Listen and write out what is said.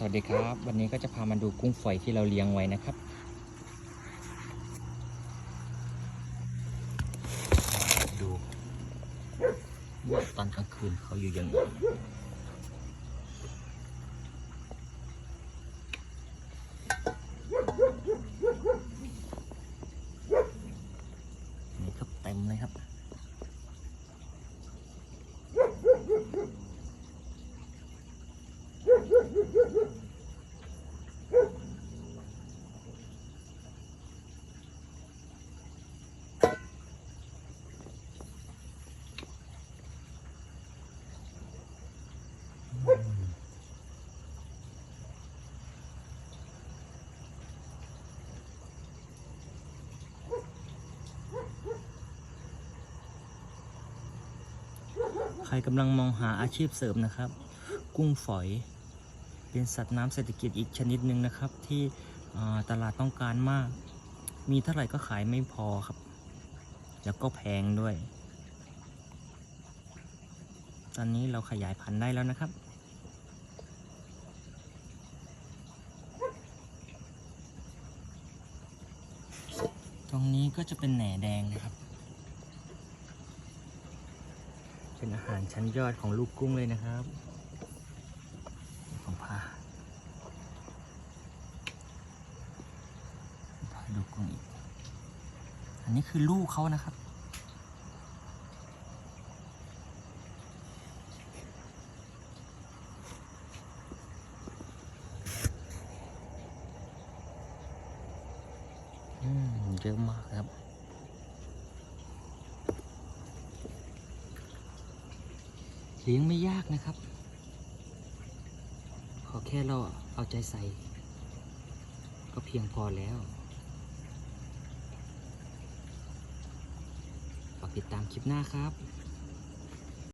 สวัสดีครับ วันนี้ก็จะพามาดูกุ้งฝอยที่เราเลี้ยงไว้นะครับ ดูว่าตอนกลางคืนเขาอยู่ยังไงนี่ครับเต็มเลยครับ ใครกำลังมองหาอาชีพเสริมนะครับ กุ้งฝอย เป็นสัตว์น้ำเศรษฐกิจอีกชนิดหนึ่งนะครับ ที่ตลาดต้องการมาก มีเท่าไหร่ก็ขายไม่พอครับ แล้วก็แพงด้วย ตอนนี้เราขยายพันธุ์ได้แล้วนะครับตรงนี้ก็จะเป็นแหน่แดงนะครับ เป็นอาหารชั้นยอดของลูกกุ้งเลยนะครับผมพาพาดูกุ้งอีก อันนี้คือลูกเขานะครับอืมเยอะมากครับ เลี้ยงไม่ยากนะครับ ขอแค่เราเอาใจใส่ ก็เพียงพอแล้วฝากติดตามคลิปหน้าครับ